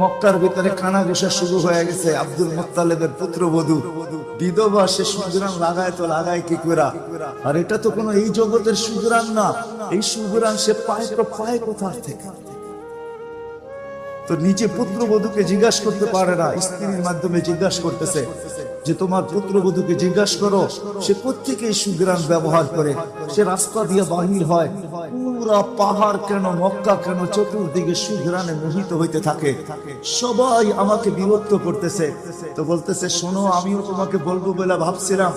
মক্কার ভিতরে কানা ঘোষা শুরু হয়ে গেছে। আব্দুল মোত্তালেবের বিধবা সে লাগায় তো লাগায় কি করা আর এটা তো কোনো এই জগতের সুগ্রাম না, এই সুগ্রাম সে পায় তো পায় কোথার থেকে? তো নিচে পুত্রবধূকে জিজ্ঞাসা করতে পারে না, স্ত্রীর মাধ্যমে জিজ্ঞাসা করতেছে। যে তোমার পুত্রবধূকে জিজ্ঞাসা করো, সে প্রত্যেকে সুগ্রাম ব্যবহার করে? সে রাস্তা দিয়ে বাহির হয়, পুরা পাহাড় কেন, মক্কা কেন, চতুর্দিকে সুগ্রামে মোহিত হইতে থাকে। সবাই আমাকে বিরক্ত করতেছে। তো বলতেছে, শোনো, আমিও তোমাকে বলব বলে ভাবছিলাম।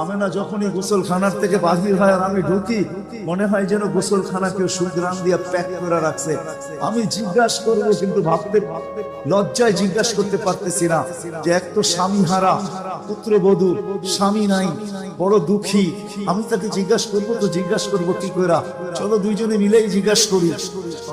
আমি না যখনই গোসলখানার থেকে বাহির হয় আর আমি ঢুকি, মনে হয় যেন গোসলখানা কেউ সুগ্রাম দিয়ে প্যাক করে রাখছে। আমি জিজ্ঞাসা করব, কিন্তু ভাবতে লজ্জায় জিজ্ঞাসা করতে পারতেছি না যে এক তো স্বামী হারা পুত্রবধূ, স্বামী নাই, বড় দুঃখী। আমি তাকে জিজ্ঞাসা করব, তো জিজ্ঞাসা করব কি করে চলো দুইজনে মিলেই জিজ্ঞাসা করি।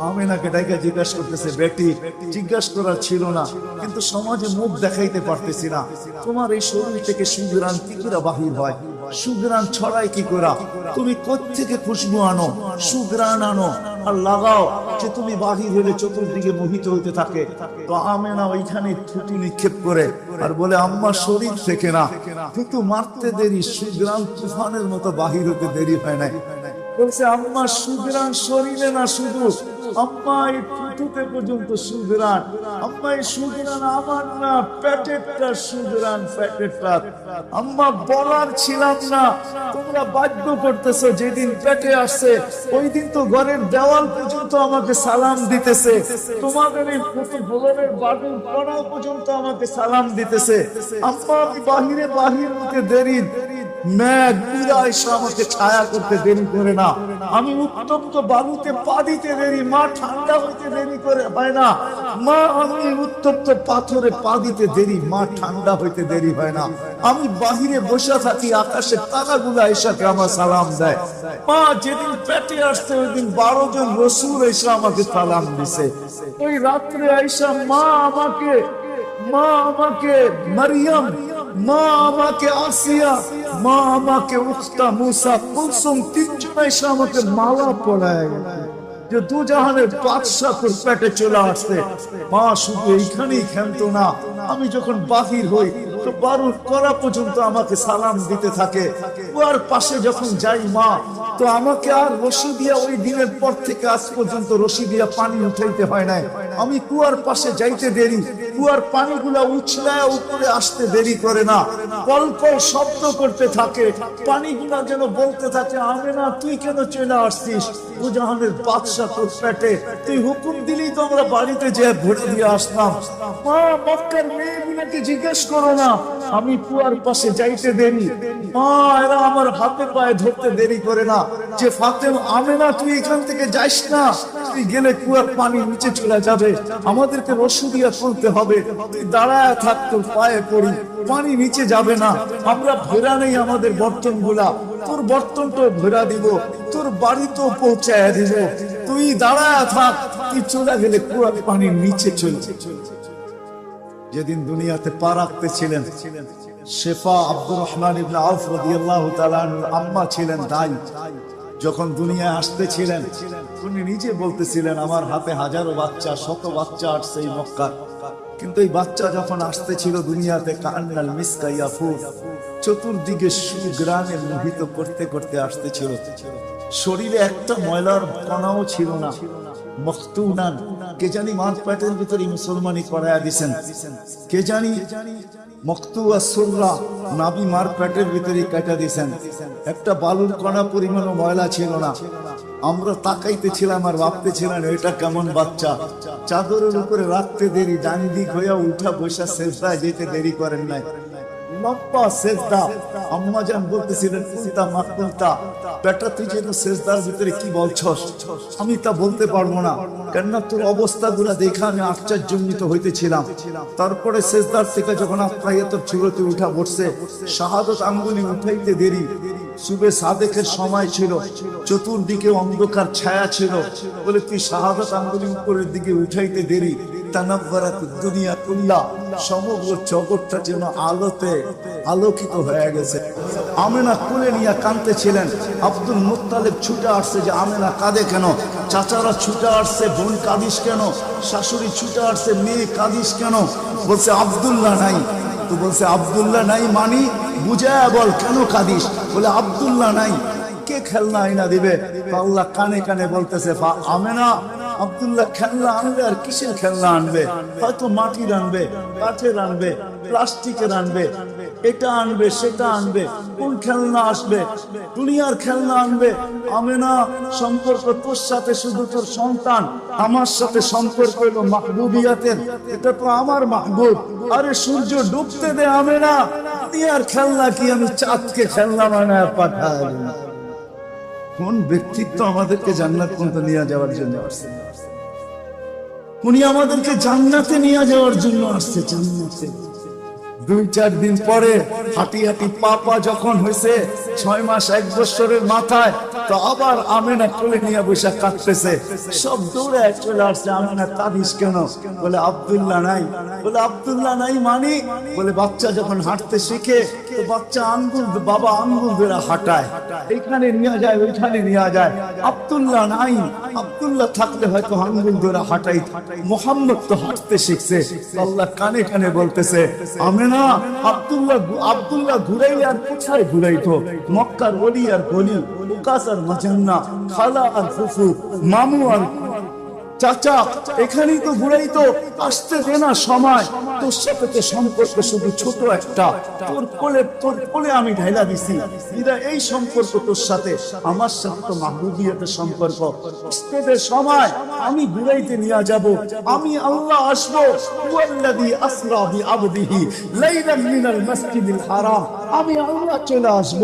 আমি না কেটাইকে জিজ্ঞাসা করতেছে, বেটি, জিজ্ঞাসা করার ছিল না, কিন্তু সমাজে মুখ দেখাইতে পারতেছি না। তোমার এই শরীর থেকে সুন্দর কি করে বাহির হয়? সুগ্রান ছড়াই কি করা? তুমি কোত্থেকে খুশবু আনো? সুগ্রান আনো। আর লাগাও যে তুমি বাহির হলে চতুর্দিকে মোহিত হইতে থাকে। তো আমে না ওইখানে থুতু নিক্ষেপ করে আর বলে, আম্মা, শরীর থেকে না। থুতু মারতে দেরি সুগ্রাম তুফানের মতো বাহির হতে দেরি হয় নাই। বলছে, আম্মা সুগ্রান শরীরে না শুধু পর্যন্ত এই সুগ্রান আমার না প্যাটেটটা আম্মা, বলার ছিলাম না। তোমরা বাধ্য করতেছো যেদিন পেটে আসছে ওই দিন তো ঘরের দেওয়াল পর্যন্ত আমাকে সালাম দিতেছে। তোমাদের এই ভোলের বাটুল কণাও পর্যন্ত আমাকে সালাম দিতেছে। আম্মা, আমি বাহিরে বাহির হতে দেরি। এসে আমি মা বাহিরে বসে থাকি, আকাশে তারাগুলা এসাকে আমার সালাম দেয়। মা, যেদিন পেটে আসছে ওই দিন বারো জন রসুল এসে আমাকে সালাম দিছে। ওই রাত্রে আইসা মা আমাকে মা আমাকে, মারিয়াম মা আমাকে আসিয়া, মা আমাকে উস্তা মুসা কুলসুম তিনজন এসে আমাকে মালা পড়ায় যে দু জাহানের বাদশাহ তোর পেটে চলে আসছে মা শুধু এইখানেই খেলতো না, আমি যখন বাহির হই তো বারুর করা পর্যন্ত আমাকে সালাম দিতে থাকে। পাশে যখন যাই মা, তো আমাকে আর রশি দিয়া ওই দিনের পর থেকে আজ পর্যন্ত রশি দিয়া পানি উঠাইতে হয় নাই। আমি কুয়ার পাশে যাইতে দেরি, কুয়ার পানিগুলা উছলায় উপরে আসতে দেরি করে না। কল কল শব্দ করতে থাকে, পানিগুলা যেন বলতে থাকে আমি না তুই কেন চলে আসছিস? তোর পেটে। তুই হুকুম দিলেই তো আমরা বাড়িতে যে ভরে দিয়ে আসতাম। মা, মক্কার মেয়েগুলোকে জিজ্ঞেস করো না। আমি কুয়ার পাশে যাইতে দেরি। মা, এরা আমার হাতে পায়ে ধরতে দেরি করে না। যে ফাতেম আমি না তুই এখান থেকে যাইস না। তুই গেলে কুয়ার পানি নিচে চলে যাবে। আমাদেরকে রসু দিয়া তুলতে হবে। তুই দাঁড়ায় থাক, তোর পায়ে পড়ি। পানি নিচে যাবে না। আমরা ভেরা নেই আমাদের বর্তনগুলা তোর বর্তনটা ভেরা দিব। তোর বাড়িতেও পৌঁছায় দিব। তুই দাঁড়ায় থাক। তুই চলে গেলে কুয়ার পানির নিচে চলে যেদিন দুনিয়াতে পা রাখতেছিলেন শেফা আব্দুর রহমান ইবনে আউফ রাদিয়াল্লাহু তাআলা আম্মা ছিলেন দাই যখন দুনিয়ায় আসতেছিলেন, উনি নিজে বলতেছিলেন, আমার হাতে হাজারো বাচ্চা, শত বাচ্চা আসছে এই মক্কার। কিন্তু এই বাচ্চা যখন আসতেছিল দুনিয়াতে কান্নাল মিসকা ইয়াফুর চতুর্দিকে সুগ্রামে মোহিত করতে করতে আসতেছিল। শরীরে একটা ময়লার কণাও ছিল না। মখতুনান কে জানি ভিতরে মুসলমানি করায়া দিছেন। কে জানি ভিতরে দিছেন। একটা বালুর কণা পরিমাণ ময়লা ছিল না। আমরা তাকাইতেছিলাম আর ভাবতেছিলাম, এটা কেমন বাচ্চা? চাদরের উপরে রাখতে দেরি, ডান দিক হইয়া উঠা বসা শেষদায় যেতে দেরি করেন নাই। আমি তা বলতে পারব না। তোর দেখে আমি আশ্চর্যজনিত হইতেছিলাম। তারপরে সেজদার থেকে যখন চুরতে উঠা বসছে, শাহাদত আঙ্গুলি উঠাইতে দেরি। সুবে সাদেকের সময় ছিল, চতুর্দিকে অন্ধকার ছায়া ছিল। বলে, তুই শাহাদত আঙ্গুলি উপরের দিকে উঠাইতে দেরি। শাশুড়ি ছুটে আসছে, মেয়ে, কাঁদিস কেন? বলছে, আব্দুল্লাহ নাই। বলছে নাই মানি? বুঝায় বল, কেন কাঁদিস? বলে, আব্দুল্লাহ নাই। কে খেলনা আইনা দিবে? আল্লাহ কানে কানে বলতেছে আমেনা আব্দুল্লাহ খেলনা আনবে আর কিসের খেলনা আনবে? হয়তো মাটির আনবে, কাঠের আনবে, প্লাস্টিকের আনবে, এটা আনবে, সেটা আনবে, কোন খেলনা আসবে? দুনিয়ার খেলনা আনবে। আমেনা, সম্পর্ক তোর সাথে শুধু তোর সন্তান, আমার সাথে সম্পর্ক হলো মাহবুবিয়াতের। এটা তো আমার মাহবুব। আরে সূর্য, ডুবতে দে আমেনা। দুনিয়ার খেলনা কি আমি চাঁদকে খেলনা বানায় পাঠাই কোন ব্যক্তিত্ব আমাদেরকে জান্নাত পর্যন্ত নিয়ে যাওয়ার জন্য আসছে? উনি আমাদেরকে জান্নাতে নিয়ে যাওয়ার জন্য আসছে, জান্নাতে। দুই, চার দিন পরে হাঁটি হাঁটি পাপা যখন হয়েছে, ছয় মাস, এক বছরের মাথায় তো আবার আমেনা কোলে নিয়ে কাঁদতেছে। সব চলে আসছে আমেনা, কাঁদিস কেন? বলে, আব্দুল্লাহ নাই। বলে, আব্দুল্লাহ নাই মানি? বলে, বাচ্চা যখন হাঁটতে শিখে, তো বাচ্চা আঙ্গুল, বাবা আঙ্গুল ধরে হাঁটায়। এইখানে নিয়ে যায়, ওইখানে নিয়ে যায়। আব্দুল্লাহ নাই। আব্দুল্লাহ থাকলে হয়তো আঙ্গুল ধরে হাঁটাই মোহাম্মদ তো হাঁটতে শিখছে। আল্লাহ কানে কানে বলতেছে, আমেনা, আব্দুল্লাহ আব্দুল্লাহ ঘুরাইলে আর কোথায় ঘুরাইতো? মক্কার অলি আর আর চাচা, এখানেই তো ঘুরাই তো আসতে দে না সময়। তোর সাথে সম্পর্ক শুধু ছোট একটা। তোর কোলে তোর কোলে আমি ঢাইলা দিছি। এই সম্পর্ক তোর সাথে। আমার সাথে তো মাহবুবিয়তের সম্পর্ক। সময়। আমি ঘুরাইতে নিয়ে যাব। আমি আল্লাহ আসব। ওয়াল্লাযী আসরা বিআবদিহি লাইলাম মিনাল হারাম। আমি আল্লাহ চলে আসব,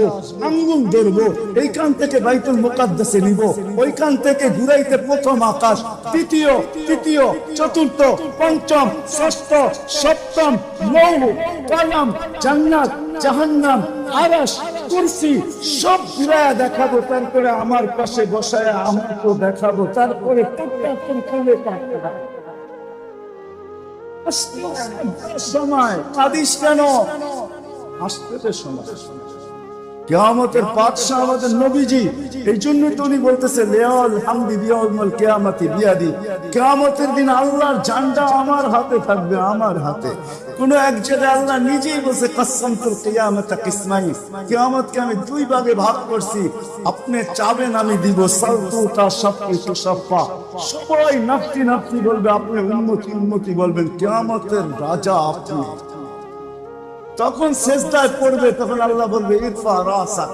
আঙ্গুল ধরবো, এইখান থেকে বাইতুল মুকাদ্দাসে নিব, ওইখান থেকে ঘুরাইতে প্রথম আকাশ দ্বিতীয় তৃতীয়, চতুর্থ, পঞ্চম, ষষ্ঠ, সপ্তম নৌ কলম জান্নাত, জাহান্নাম, আরশ, কুরসি, সব ঘুরায় দেখাবো, তারপরে আমার পাশে বসায় আমাকে দেখাবো, তারপরে সময় কাঁদিস কেন? আসতে সময় কেয়ামতের আমাদের নবীজি, এই জন্য তো উনি বলতেছে লেয়াল হামদি কেয়ামতি বিয়াদি। কেয়ামতের দিন আল্লাহর জানটা আমার হাতে থাকবে, আমার হাতে। কোন এক জায়গায় আল্লাহ নিজেই তোর কিসমাই কেয়ামতকে আমি দুই ভাগে ভাগ করছি। আপনি চাবেন, আমি দিব। সালতুটা সব কিছু সফা। সবাই নাফতি নাফতি বলবে, আপনি উন্নতি উন্নতি বলবেন। কেয়ামতের রাজা আপনি। তখন শেষদায় পড়বে, তখন আল্লাহ বলবে ইরফা রাসা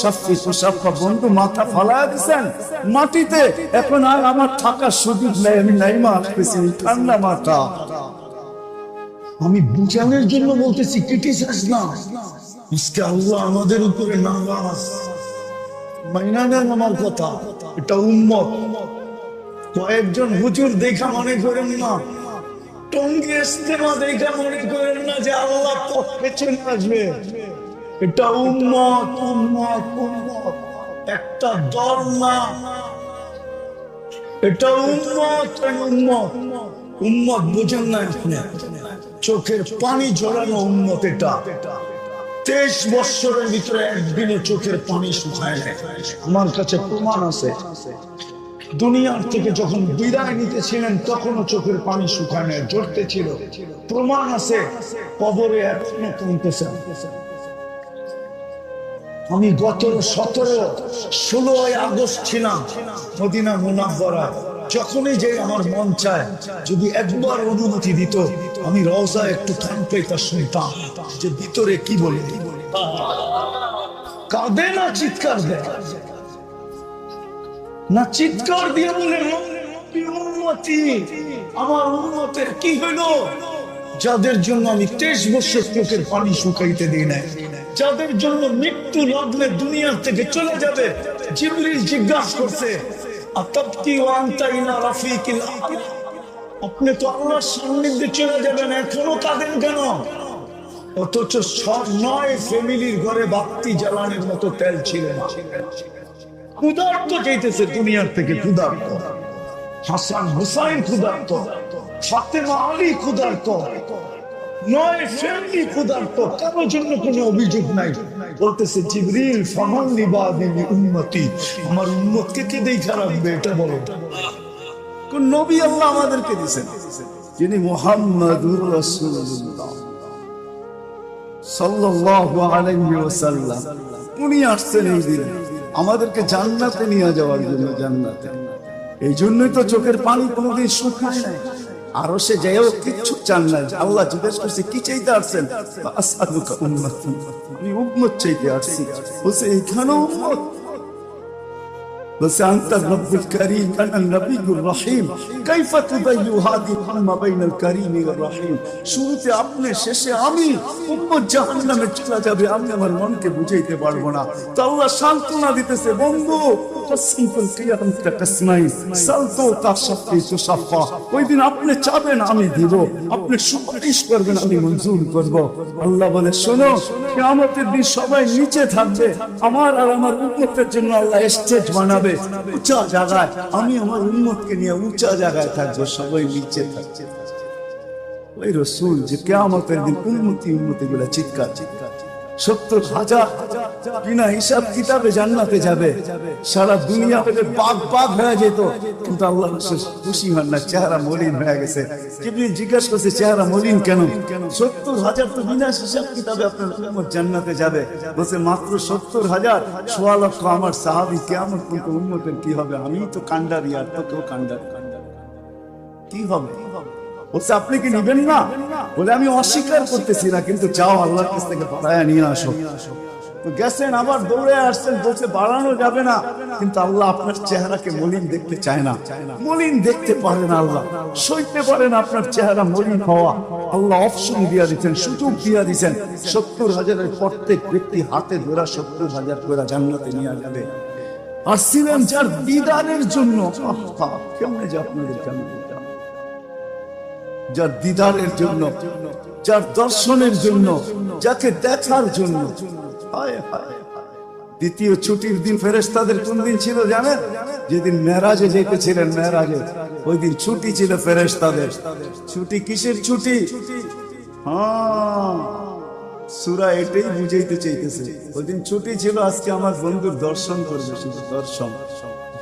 শাফি সুশাফা বন্ধু মাথা ফালায় দিছেন। মাটিতে এখন আর আমার থাকার সুযোগ নেই, আমি নাইমা আসতেছি ঠান্ডা মাথা। আমি বুঝানোর জন্য বলতেছি, ক্রিটিসাইজ না। আজকে আল্লাহ আমাদের উপরে নারাজ। মাইনা নেন আমার কথা, এটা উম্মত। কয়েকজন হুজুর দেখা মনে করেন না। টঙ্গি ইস্তেমা দেখা মনে করেন না যে আল্লাহ তো পেছনে আসবে। এটা উম্মত উম্মত উম্মত। একটা দল না। এটা উম্মত উম্মত। উম্মত বুঝেন না আপনি। চোখের পানি ঝরানো উম্মত এটা। তেইশ বৎসরের ভিতরে একদিনে চোখের পানি শুকায় আমার কাছে প্রমাণ আছে। দুনিয়ার থেকে যখন বিদায় নিতেছিলেন, তখনও চোখের পানি শুকানো জড়তে ছিল প্রমাণ আছে, কবরে এখনও কমতেছে আমি গত সতেরো, ষোলোই আগস্ট ছিলাম মদিনা মুনাফরা যখনই যে আমার মন চায়, যদি একবার অনুমতি দিত, আমি রওজা একটু থান পেতা শুনতাম যে ভিতরে কি বলে কাঁদে না, চিৎকার দেয়। না চিৎকার দিয়ে বলে আমার উন্মতের কি হইল যাদের জন্য আমি তেইশ বছর চোখের পানি শুকাইতে দিই নাই, যাদের জন্য মৃত্যু লাগলে দুনিয়ার থেকে চলে যাবে। জিবরিল জিজ্ঞাসা করছে। আপনি তো আল্লাহর সান্নিধ্যে চলে যাবেন, এখনও কাঁদেন কেন? অথচ সব নয় ফ্যামিলির ঘরে বাতি জ্বালানোর মতো তেল ছিল না। ক্ষুধার্ত দুনিয়ার থেকে ক্ষুধার্ত। হাসান হুসাইন ক্ষুধার্ত, ফাতেমা আলী ক্ষুধার্ত, নয় ফ্যামিলি ক্ষুধার্ত জন্য কোনো অভিযোগ নাই। বলতেছে, জিবরিল উম্মতি, আমার উম্মতকে কে দেখা রাখবে এটা বলো। কোন নবী আল্লাহ আমাদেরকে দিয়েছেন, যিনি মুহাম্মাদুর রাসূলুল্লাহ সাল্লাল্লাহু আলাইহি ওয়াসাল্লাম। উনি আসছেন এই দিনে। আমাদেরকে জান্নাতে নিয়ে যাওয়ার জন্য জান্নাতে। এই জন্যই তো চোখের পানি কোনোদিন শুকায় নাই। আরও সে যাইও কিচ্ছু চান না আল্লাহ জিজ্ঞেস করছে, কি চাইতে আসছেন? আমি উম্মত চাইতে আসছি। বলছে, এইখানেও উম্মত? بس أنت الرب الكريم أنا النبي الرحيم كيف تبين هذه الأمة بين الكريم والرحيم শুরুতে আপনি শেষে আমি উম্মত জাহান্নামে চলে যাবে আমি আমার মনকে বুঝাইতে পারবো না তো আল্লাহ সান্ত্বনা দিতেছে বন্ধু সিম্পল ক্লিয়ার তসমাই সালতো তাশাফি তুশাফা ওই দিন আপনি চাবেন আমি দিব আপনি সুপারিশ করবেন আমি মঞ্জুর করব আল্লাহ বলে শোনো কিয়ামতের দিন সবাই নিচে থাকবে আমার আর আমার উম্মতের জন্য আল্লাহ স্টেজ বানাবে উঁচা জায়গায়, আমি আমার উন্মতকে নিয়ে উঁচা জায়গায় থাকব, সবাই নিচে থাকছে ওই রসুল যে কেয়ামতের দিন উন্মতি উন্মতি গুলা চিৎকার চিৎকার। সত্তর হাজার বিনা হিসাব কিতাবে জান্নাতে যাবে। সারা দুনিয়া হলে বাঘ বাঘ হয়ে যেত। কিন্তু আল্লাহ খুশি হন না, চেহারা মলিন হয়ে গেছে। কিবলি জিজ্ঞাসা করছে, চেহারা মলিন কেন? সত্তর হাজার তো বিনা হিসাব কিতাবে আপনার জান্নাতে যাবে। বলছে, মাত্র সত্তর হাজার, সোয়া লক্ষ আমার সাহাবি কেমন কিন্তু উন্মতের কি হবে? আমি তো কান্ডারি আর তো কেউ কান্ডারি কি হবে? বলছে, আপনি কি নিবেন না? বলে, আমি অস্বীকার করতেছি না, কিন্তু চাও আল্লাহর কাছ থেকে বাড়ায় নিয়ে আসো। গেছেন, আবার দৌড়ে আসছেন বলছে বাড়ানো যাবে না। কিন্তু আল্লাহ আপনার চেহারাকে মলিন দেখতে চায় না। মলিন দেখতে পারেন আল্লাহ। সইতে পারেন আপনার চেহারা মলিন হওয়া। আল্লাহ অপশন দিয়া দিচ্ছেন সুযোগ দিয়া দিচ্ছেন সত্তর হাজারের প্রত্যেক ব্যক্তি হাতে ধরা সত্তর হাজার করে জান্নাতে নিয়ে যাবে। আর ছিলেন যার দিদারের জন্য। কেমনে যে আপনাদের যাবে? যার দিদারের জন্য, যার দর্শনের জন্য, যাকে দেখার জন্য। দ্বিতীয় ছুটির দিন ফেরেস্তাদের কোন দিন ছিল জানেন? যেদিন মেরাজে যেতেছিলেন মেরাজে ওই দিন ছুটি ছিল ফেরেস্তাদের ছুটি কিসের ছুটি? হ্যাঁ সুরা এটাই বুঝাইতে চাইতেছে। ওই দিন ছুটি ছিল আজকে আমার বন্ধুর দর্শন করবে শুধু, দর্শন।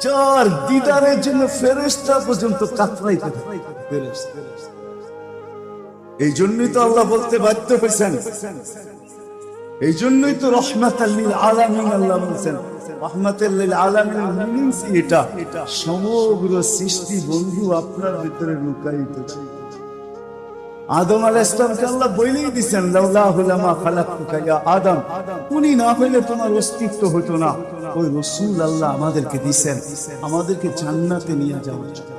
যার দিদারের জন্য ফেরেস্তা পর্যন্ত কাতরাইতে এই জন্যই তো আল্লাহ বলতে বাধ্য হয়েছেন। এই জন্যই তো রহমাতাল্লিল আলামিন আল্লাহ বলছেন সমগ্র সৃষ্টি বন্ধু আপনার ভিতরে আদম উনি না হইলে তোমার অস্তিত্ব হতো না। ওই রাসূল আল্লাহ আমাদেরকে দিবেন আমাদেরকে জান্নাতে নিয়ে যাওয়ার জন্য।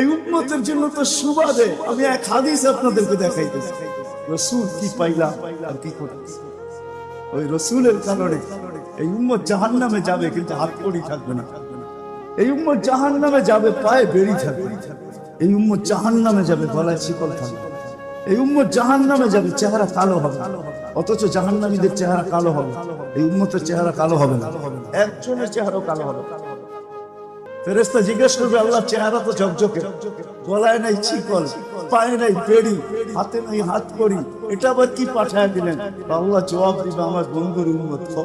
এই উম্মতের জন্য তো সুবাদে আমি এক হাদিস আপনাদেরকে দেখাইতেছি। রসুল কি পাইলাম আর কি করতেছি ওই রসুলের কারণে এই উম্মত জাহান নামে যাবে, কিন্তু হাত কড়ি থাকবে না। এই উম্মত জাহান নামে যাবে, পায়ে বেরি থাকবে। এই উম্মত জাহান নামে যাবে, গলায় শিকল থাকবে। এই উম্মত জাহান নামে যাবে, চেহারা কালো হবে। অথচ জাহান নামীদের চেহারা কালো হবে। এই উম্মতের চেহারা কালো হবে না। একজনের চেহারাও কালো হবে। ফেরেস্তা জিজ্ঞেস করবে, আল্লাহ চেহারা তো ঝকঝকে। গলায় নাই চিকল পায়ে নাই পেড়ি হাতে নাই হাত করি এটা আবার কি পাঠায় দিলেন? আল্লাহ জবাব দিবে, আমার বন্ধুর উন্মত দাও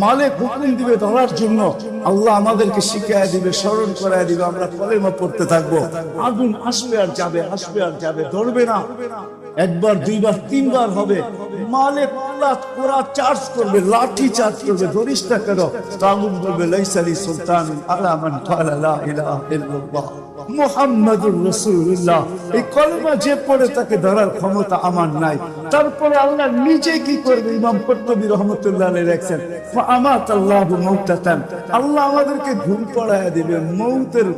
মালিক হুকুম দিবে ধরার জন্য। আল্লাহ আমাদেরকে শিখায় দিবে, স্মরণ করায় দিবে, আমরা কলেমা পড়তে থাকব। আগুন আসবে আর যাবে, আসবে আর যাবে, ধরবে না। একবার, দুইবার, তিনবার হবে। মালিক আল্লাহ চার্জ করবে, লাঠি চার্জ করবে, ধরিস না কেন? তাগুন বলবে লাইসালি সুলতান আলা ইলাহা ইল্লাল্লাহ। মুহাম্মাদুর রাসূলুল্লাহ। এই কলমা যে পড়ে তাকে ধরার ক্ষমতা আমার নাই। তারপরে আল্লাহ নিজে কি করবে? ইমাম কর্তবী রহমতুল্লাহ আল্লাহু আল্লাহ আমাদেরকে ঘুম পড়ায় দিবে। মৌতের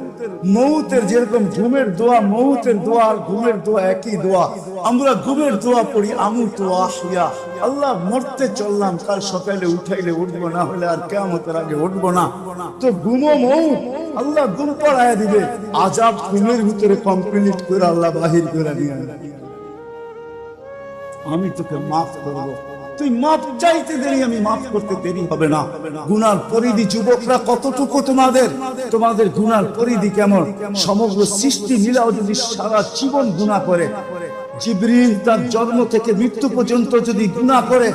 মৌতের যেরকম ঘুমের দোয়া, মৌতের দোয়া আর ঘুমের দোয়া একই দোয়া। আমরা ঘুমের দোয়া পড়ি আমু তো আহিয়া আল্লাহ মরতে চললাম, কাল সকালে উঠাইলে উঠবো, না হলে আর কেমতের আগে উঠবো না। তো ঘুমো মৌ, আল্লাহ ঘুম পড়ায় দিবে। আজাব ঘুমের ভিতরে কমপ্লিট করে আল্লাহ বাহির করে নিয়ে আমি তোকে মাফ করব। তুই মাফ চাইতে দেরি, আমি মাফ করতে দেরি হবে না। গুনার পরিধি যুবকরা কতটুকু তোমাদের? তোমাদের গুনার পরিধি কেমন? সমগ্র সৃষ্টি মিলাও যদি সারা জীবন গুণা করে। জিবরিল তার জন্ম থেকে মৃত্যু পর্যন্ত যদি গুনাহ করে,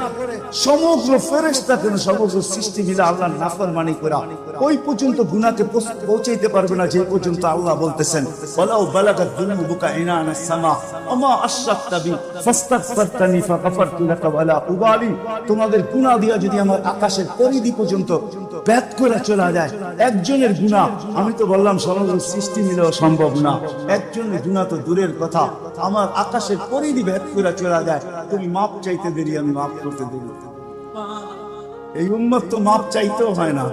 সমগ্র ফেরেশতা কেন সমগ্র সৃষ্টি মিলে আল্লাহর নাফরমানি করা, ওই পর্যন্ত পৌঁছ- পৌঁছাইতে পারবে না যে পর্যন্ত আল্লাহ বলতেছেন বালাগাত যুনুবুকা ইনানা সামা, ওমা আশরাকতা বি, ফাস্তাগফারতানি ফাগাফারতু লাকা ওয়ালা উবালি। তোমাদের গুনাহ দিয়া যদি আমার আকাশের পরিধি পর্যন্ত ব্যাত করে চলে যায়। একজনের গুণা আমি তো বললাম সমগ্র সৃষ্টি মিলেও সম্ভব না। একজনের গুণা তো দূরের কথা। আমার আকাশের পরিধি ব্যাত করে চলে যায়। তুমি মাপ চাইতে দেরি, আমি মাপ করতে দেরি। এই উম্মত তো মাপ চাইতেও হয় না।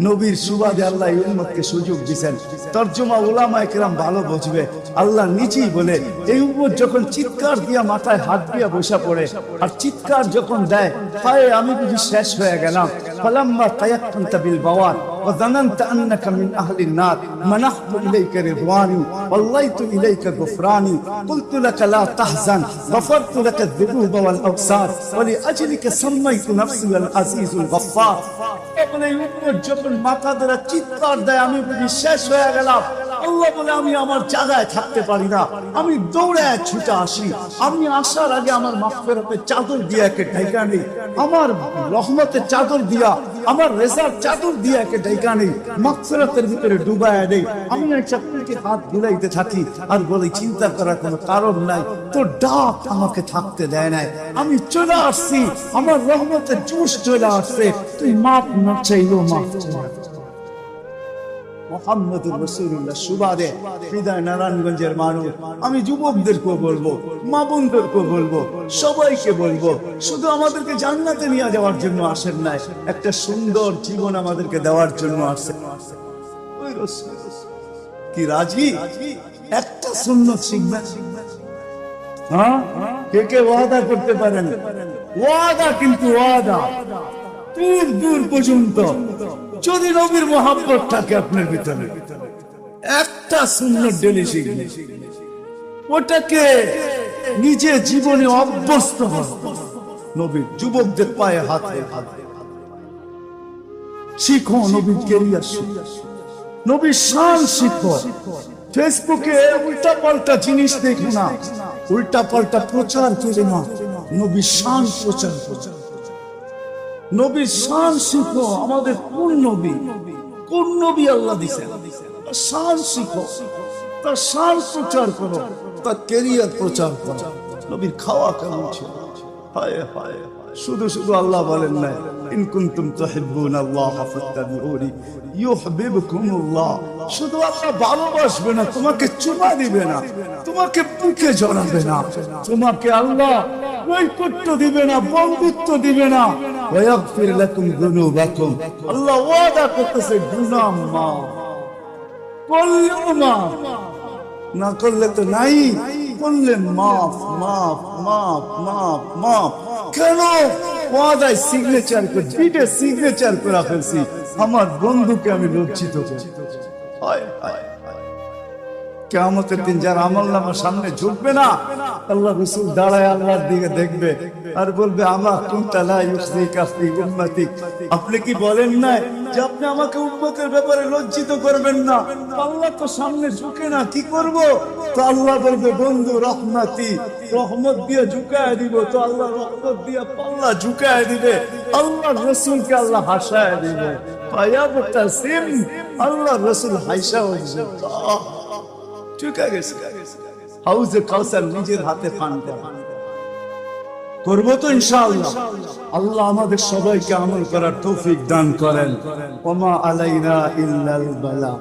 নবীর সুবাদে আল্লাহ এই উম্মতকে সুযোগ দিছেন। তর্জমা ওলামা একরাম ভালো বুঝবে। আল্লাহ নিজেই বলে, এই উম্মত যখন চিৎকার দিয়া মাথায় হাত দিয়া বসা পড়ে, আর চিৎকার যখন দেয় হায় আমি বুঝি শেষ হয়ে গেলাম। ফালাম্মা তায়াক্কান্তা বিল বাওয়ার وظننت أنك من أهل النار منحت إليك رضواني والليت إليك غفراني قلت لك لا تحزن غفرت لك الذنوب والأوسار ولأجلك سميت نفسي العزيز الغفار এখন এই উম্মত যখন মাথা ধরে চিৎকার দেয় আমি বুঝি শেষ হয়ে গেলাম আল্লাহ বলে, আমি আমার জায়গায় থাকতে পারি না। আমি দৌড়ে ছুটে আসি। আমি আসার আগে আমার মাফেরাতে চাদর দিয়ে একে ঢাইকা নেই। আমার রহমতের চাদর দিয়া, আমার রেজার চাদর দিয়ে একে ঢাইকা নেই। মাফেরাতের ভিতরে ডুবায় নেই আমি এক চাকরিকে হাত বুলাইতে থাকি আর বলি, চিন্তা করার কোনো কারণ নাই। তো ডাক আমাকে থাকতে দেয় নাই। আমি চলে আসছি। আমার রহমতের জোশ চলে আসছে। তুই মাপ না চাইলেও মাপ চাই মোহাম্মদুর সুবাদে। হৃদয় নারায়ণগঞ্জের মানুষ, আমি যুবকদেরকে বলব, মা বোনদেরকে বলব, সবাইকে বলব, শুধু আমাদেরকে জান্নাতে নিয়ে যাওয়ার জন্য আসেন নাই, একটা সুন্দর জীবন আমাদেরকে দেওয়ার জন্য আসেন কি রাজি? একটা সুন্নত শিখবেন? হ্যাঁ? কে কে ওয়াদা করতে পারেন? ওয়াদা কিন্তু ওয়াদা, দূর দূর পর্যন্ত। যদি নবীর মহাব্বত থাকে আপনার ভিতরে। একটা শূন্য ডেলি শিখবে ওটাকে নিজে জীবনে অভ্যস্ত হন। নবীর যুবকদের পায়ে হাত রেখে। শিখো নবীর কেরিয়ার নবীর শান শিখো। ফেসবুকে উল্টা পাল্টা জিনিস দেখো না। উল্টা পাল্টা প্রচার করে না। নবীর শান প্রচার প্রচার নবীর শান শিখো আমাদের কোন নবী? কোন নবী আল্লাহ দিছেন? শান শিখো তার শান প্রচার করো, তার কেরিয়ার প্রচার করো। নবীর খাওয়া কেমন ছিল? হায় হায় শুধু শুধু আল্লাহ বলেন না ইন কুনতুম তুহিব্বুন আল্লাহ ফাত্তাবিউনি ইউহিব্বুকুমুল্লাহ। শুধু আল্লাহ ভালোবাসবে না, তোমাকে চুমা দিবে না, তোমাকে বুকে জড়াবে না। তোমাকে আল্লাহ নৈকট্য দিবে না বন্ধুত্ব দিবে না। ওয়াগফির লাকুম যুনুবাকুম। আল্লাহ ওয়াদা করতেছে গুনাহ মাফ। করলেও মাফ না করলে তো নাই। করলে মাফ মাফ মাফ মাফ মাফ। কেন? ওয়াদায় সিগনেচার করে পিঠে সিগনেচার করে ফেলছি। আমার বন্ধুকে আমি লজ্জিত করি। হায় হায়। কেমতের দিন যার আমল নামার সামনে ঝুঁকবে না। আল্লাহ রসুল দাঁড়ায় আল্লাহর দিকে দেখবে আর বলবে আমার উম্মতি আপনি কি বলেন না যে আপনি আমাকে ব্যাপারে লজ্জিত করবেন না? আল্লাহ তো সামনে ঝুঁকে না, কি করব? তো আল্লাহ বলবে, বন্ধু, রহমাতি, রহমত দিয়ে ঝুঁকায় দিব। তো আল্লাহ রহমত দিয়ে পাল্লা ঝুঁকায় দিবে। আল্লাহ রসুলকে আল্লাহ হাসায় দিবে। আল্লাহ রসুল হাইসা হয়েছে নিজের হাতে করব তো আল্লাহ আমাদের সবাইকে আমল করার তৌফিক দান করেন। ওমা আলাইনা ইল্লাল বালা।